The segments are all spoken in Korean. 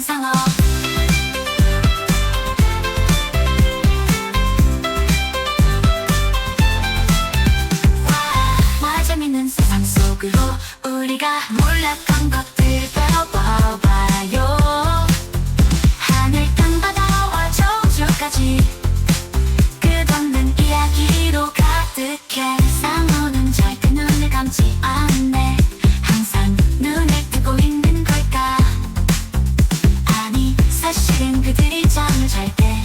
상어 와 재밌는 세상 속으로 우리가 몰랐던 것들 배워봐요. 잠을 잘 때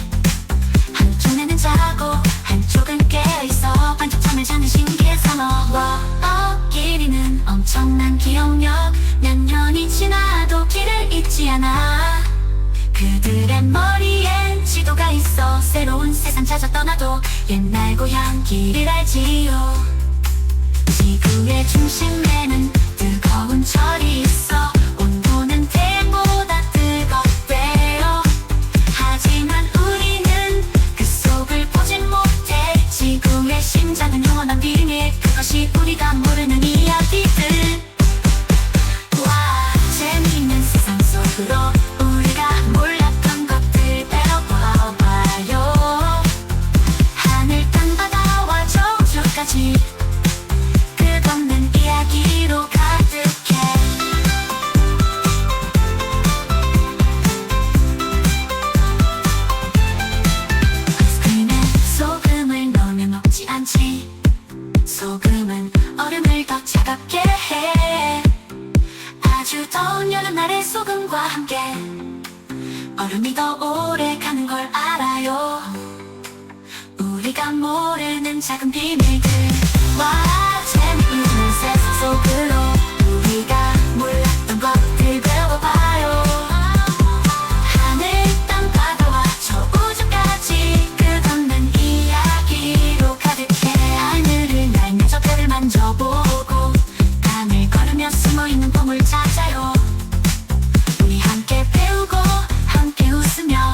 한쪽에는 자고 한쪽은 깨어있어 반쪽 잠을 자는 신기해 서너 어, 길이는 엄청난 기억력. 몇 년이 지나도 길을 잊지 않아. 그들의 머리엔 지도가 있어. 새로운 세상 찾아 떠나도 옛날 고향 길을 알지요. 지구의 중심에는 뜨거운 철 그것이 우리가 모 소금은 얼음을 더 차갑게 해. 아주 더운 여름날의 소금과 함께 얼음이 더 오래 가는 걸 알아요. 우리가 모르는 작은 비밀들. 와 재미있는 세상 속으로 찾아요. 우리 함께 배우고 함께 웃으며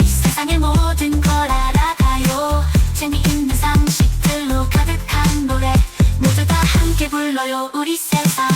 이 세상의 모든 걸 알아가요. 재미있는 상식들로 가득한 노래 모두 다 함께 불러요 우리 세상.